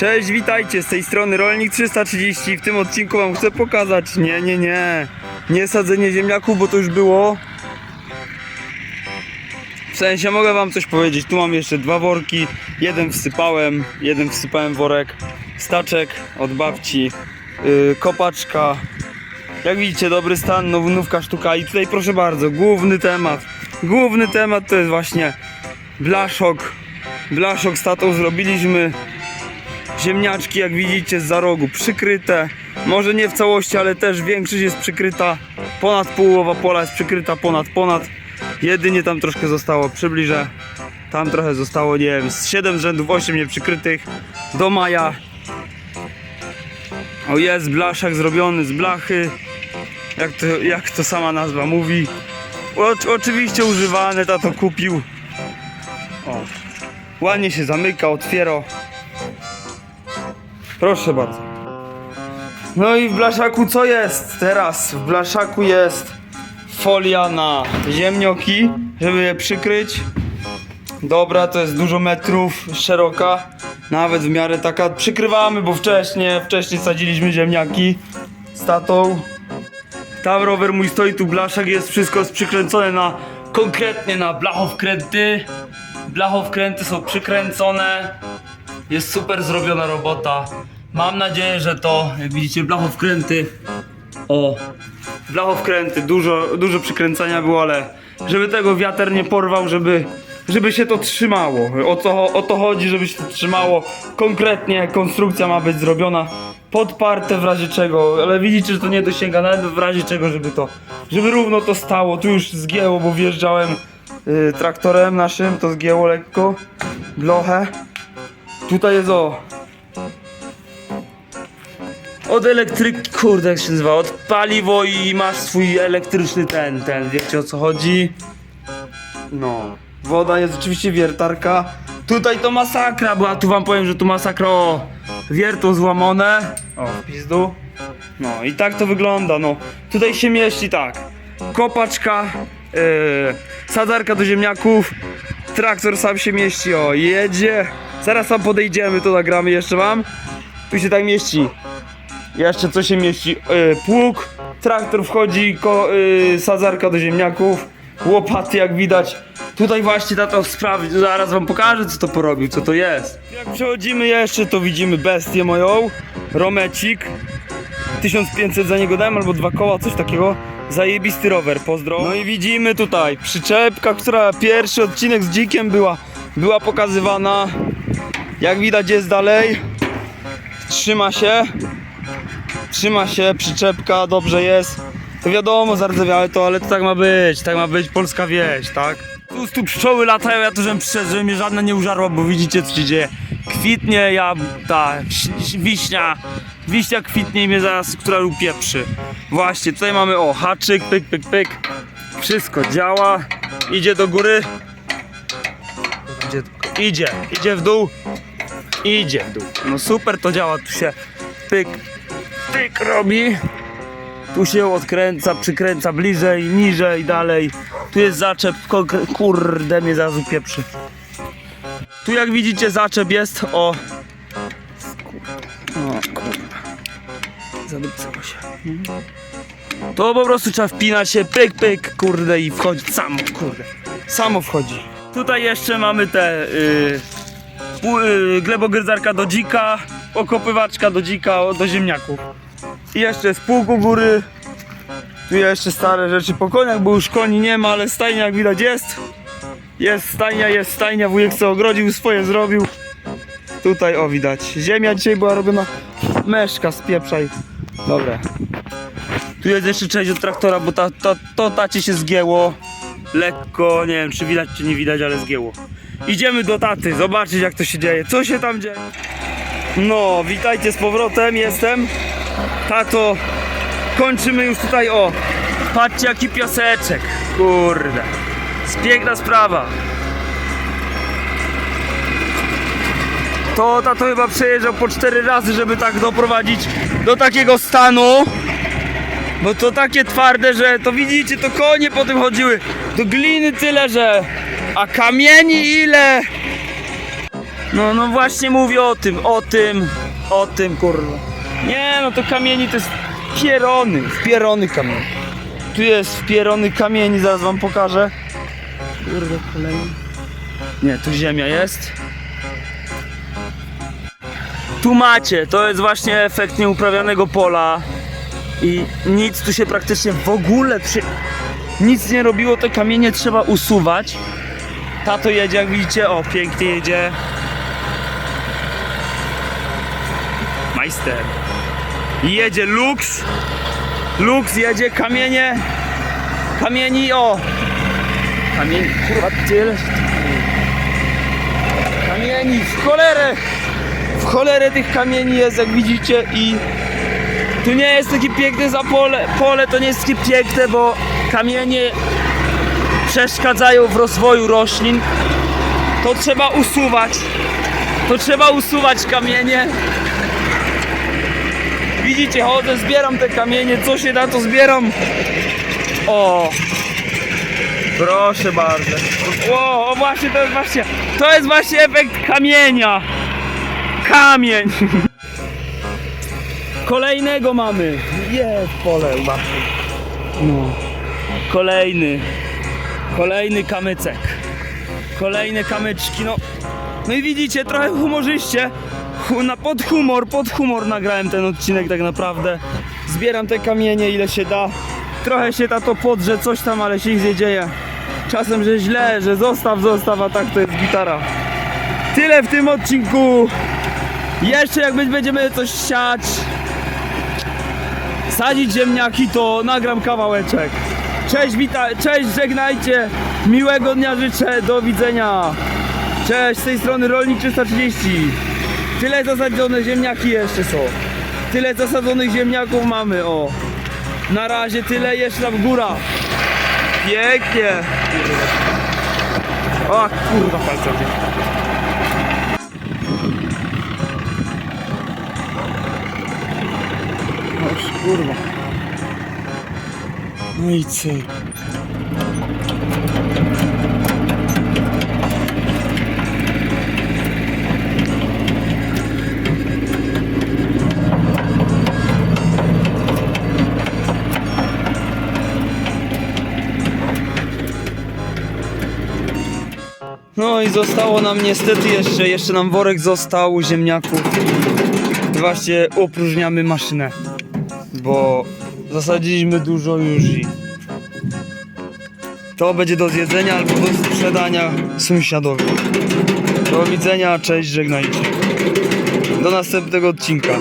Cześć, witajcie, z tej strony Rolnik 330. W tym odcinku wam chcę pokazać, nie, nie, nie, nie sadzenie ziemniaków, bo to już było. W sensie mogę wam coś powiedzieć, tu mam jeszcze dwa worki, jeden wsypałem, jeden wsypałem worek, staczek od babci, yy, kopaczka. Jak widzicie, dobry stan, nowinówka sztuka i tutaj proszę bardzo, główny temat. Główny temat to jest właśnie blaszok. Blaszok z tatą zrobiliśmy. Ziemniaczki, jak widzicie, z za rogu przykryte. Może nie w całości, ale też większość jest przykryta. Ponad połowa pola jest przykryta, ponad, ponad. Jedynie tam troszkę zostało, przybliżę. Tam trochę zostało, nie wiem, z 7 rzędów, 8 nieprzykrytych do maja. O jest blaszak zrobiony z blachy. Jak to, jak to sama nazwa mówi. O, oczywiście używany, tato kupił. O. Ładnie się zamyka, otwiera. Proszę bardzo. No i w blaszaku co jest teraz? W blaszaku jest folia na ziemnioki, żeby je przykryć. Dobra, to jest dużo metrów, szeroka. Nawet w miarę taka przykrywamy, bo wcześniej, wcześniej sadziliśmy ziemniaki z tatą. Tam rower mój stoi, tu blaszak jest, wszystko przykręcone na konkretnie na blachowkręty. Blachowkręty są przykręcone. Jest super zrobiona robota. Mam nadzieję, że to, jak widzicie, blachowkręty. O, blachowkręty, dużo, dużo przykręcania było, ale żeby tego wiatr nie porwał, żeby, żeby się to trzymało. O to, o to chodzi, żeby się to trzymało. Konkretnie konstrukcja ma być zrobiona podparte w razie czego, ale widzicie, że to nie dosięga nawet w razie czego, żeby to, żeby równo to stało. Tu już zgięło, bo wjeżdżałem y, traktorem naszym, to zgięło lekko blochę. Tutaj jest o. Od elektryki, kurde jak się nazywa, od paliwo i masz swój elektryczny ten, ten, wiecie o co chodzi? No. Woda jest oczywiście wiertarka. Tutaj to masakra była, tu wam powiem, że tu masakra, o. Wiertło złamane. O, pizdu. No i tak to wygląda, no. Tutaj się mieści tak. Kopaczka, yy, sadzarka do ziemniaków, traktor sam się mieści, o, jedzie. Zaraz tam podejdziemy, to nagramy jeszcze wam. Tu się tak mieści. Jeszcze co się mieści? Yy, pług, traktor wchodzi, ko, yy, sadzarka do ziemniaków, łopaty jak widać. Tutaj właśnie tato sprawdzi, zaraz wam pokażę co to porobił, co to jest. Jak przechodzimy jeszcze, to widzimy bestię moją, romecik. 1500 za niego dałem, albo dwa koła, coś takiego. Zajebisty rower, pozdro. No i widzimy tutaj przyczepka, która pierwszy odcinek z dzikiem była, była pokazywana. Jak widać jest dalej. Trzyma się. Trzyma się, przyczepka, dobrze jest. To wiadomo, zardzewiałe to, ale to tak ma być, tak ma być polska wieś, tak? Tu, tu pszczoły latają, ja tu żem przyszedł, żeby mnie żadna nie użarła, bo widzicie co się dzieje. Kwitnie, ja, ta, wiśnia, wiśnia kwitnie i mnie zaraz, która upieprzy. Właśnie, tutaj mamy, o, haczyk, pyk, pyk, pyk. Wszystko działa, idzie do góry. Idzie, idzie w dół, idzie w dół. No super to działa, tu się pyk, pyk robi. Tu się odkręca, przykręca bliżej, niżej, dalej. Tu jest zaczep, kurde mnie zaraz upieprzy. Tu jak widzicie zaczep jest, o. O kurwa. Zadupcało się. To po prostu trzeba wpinać się, pyk, pyk, kurde i wchodzi samo, kurde. Samo wchodzi. Tutaj jeszcze mamy te y, pu- y, glebogryzarka do dzika, okopywaczka do dzika, do ziemniaków. I jeszcze jest pół u góry. Tu jeszcze stare rzeczy po koniach, bo już koni nie ma, ale stajnia jak widać jest. Jest stajnia, jest stajnia, wujek co ogrodził, swoje zrobił. Tutaj o widać. Ziemia dzisiaj była robiona meszka z pieprzaj. Dobra. Tu jest jeszcze część od traktora, bo ta, ta, to tacie się zgięło. Lekko, nie wiem czy widać czy nie widać, ale zgięło. Idziemy do taty, zobaczyć jak to się dzieje. Co się tam dzieje? No, witajcie z powrotem, jestem. Tato, kończymy już tutaj, o. Patrzcie jaki piaseczek, kurde. Piękna sprawa. To tato chyba przejeżdżał po cztery razy, żeby tak doprowadzić do takiego stanu. Bo to takie twarde, że to widzicie, to konie po tym chodziły. Do gliny tyle, że... A kamieni ile? No, no właśnie mówię o tym, o tym, o tym, kurwa. Nie, no to kamieni to jest pierony, wpierony kamień. Tu jest wpierony kamień, zaraz wam pokażę. Kurde, kolejny. Nie, tu ziemia jest. Tu macie, to jest właśnie efekt nieuprawianego pola i nic tu się praktycznie w ogóle przy... nic nie robiło, te kamienie trzeba usuwać. Tato jedzie, jak widzicie, o, pięknie jedzie. Majster. Jedzie Lux. Lux jedzie, kamienie. Kamieni, o. Kamieni, kurwa, tyle. Kamieni, w cholerę. W cholerę tych kamieni jest, jak widzicie i tu nie jest takie piękne za pole, pole to nie jest takie piękne, bo kamienie przeszkadzają w rozwoju roślin. To trzeba usuwać. To trzeba usuwać kamienie. Widzicie, chodzę, zbieram te kamienie, co się da, to zbieram. O! Proszę bardzo. O, o właśnie, to jest właśnie, to jest właśnie efekt kamienia. Kamień. Kolejnego mamy. Jest pole. No. Kolejny. Kolejny kamyczek. Kolejne kamyczki, no. No i widzicie, trochę humorzyście. Hu, na, pod humor, pod humor nagrałem ten odcinek tak naprawdę. Zbieram te kamienie ile się da. Trochę się tato podrze, coś tam, ale się nic nie dzieje. Czasem, że źle, że zostaw, zostaw, a tak to jest gitara. Tyle w tym odcinku. Jeszcze jak będziemy coś siać, sadzić ziemniaki, to nagram kawałeczek. Cześć, wita- cześć, żegnajcie. Miłego dnia życzę, do widzenia. Cześć, z tej strony Rolnik 330. Tyle zasadzone ziemniaki jeszcze są. Tyle zasadzonych ziemniaków mamy, o. Na razie tyle, jeszcze tam góra. Pięknie. O kurwa palcowie. Oż kurwa. No i? No i zostało nam niestety jeszcze, jeszcze nam worek został ziemniaków. Właśnie opróżniamy maszynę, bo zasadziliśmy dużo już i to będzie do zjedzenia albo do sprzedania sąsiadowi. Do widzenia, cześć, żegnajcie. Do następnego odcinka.